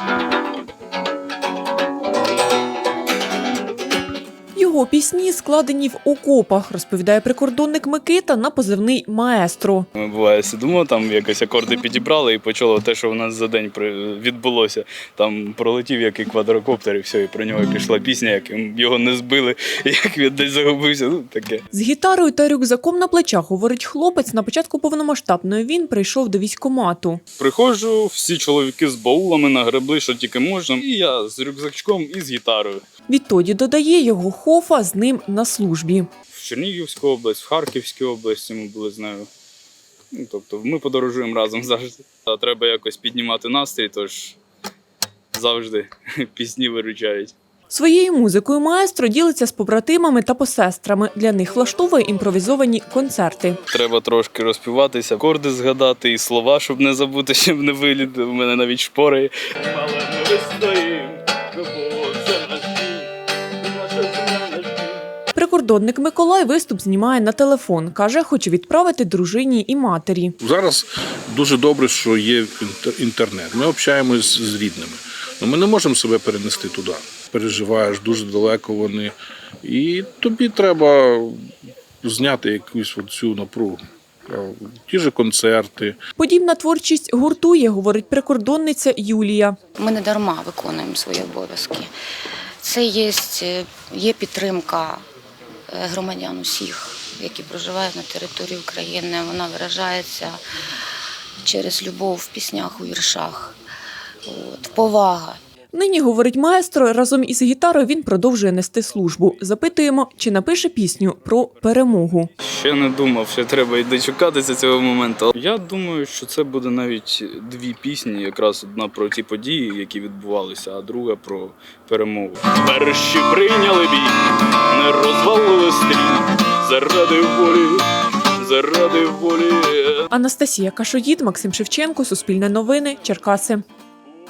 Música Його пісні складені в окопах, розповідає прикордонник Микита на позивний маестро. Ми буває сидимо, там якось акорди підібрали і почало те, що в нас за день відбулося. Там пролетів який квадрокоптер, і все, і про нього пішла пісня, як його не збили, як він десь загубився. Ну таке. З гітарою та рюкзаком на плечах, говорить хлопець, на початку повномасштабної він прийшов до військомату. Приходжу, всі чоловіки з баулами нагребли, що тільки можна. І я з рюкзачком і з гітарою. Відтоді додає його хофа з ним на службі. В Чернігівську область, в Харківській області ми були з нею. Ну, тобто ми подорожуємо разом завжди. А треба якось піднімати настрій, тож завжди пісні виручають. Своєю музикою маестро ділиться з побратимами та посестрами. Для них влаштовує імпровізовані концерти. Треба трошки розпіватися, акорди згадати і слова, щоб не забути, щоб не виліти. У мене навіть шпори. Мало ми вистоїм, Прикордонник Миколай виступ знімає на телефон. каже, хоче відправити дружині і матері. Зараз дуже добре, що є інтер- інтернет. Ми общаємось з рідними. Ну, ми не можемо себе перенести туди. Переживаєш дуже далеко вони. І тобі треба зняти якусь цю напругу. Ті ж концерти. Подібна творчість гуртує, говорить прикордонниця Юлія. Ми не дарма виконуємо свої обов'язки. Це є, є підтримка е, громадян усіх, які проживають на території України. Вона виражається через любов в піснях, у віршах. От, повага. Нині, говорить маестро, разом із гітарою він продовжує нести службу. Запитуємо, чи напише пісню про перемогу. Ще не думав, що треба й дочекатися цього моменту. Я думаю, що це буде навіть дві пісні, якраз одна про ті події, які відбувалися, а друга про перемогу. Перші прийняли бій, не розвалили стрій, заради волі, заради волі. Анастасія Кашоїд, Максим Шевченко, Суспільне новини, Черкаси.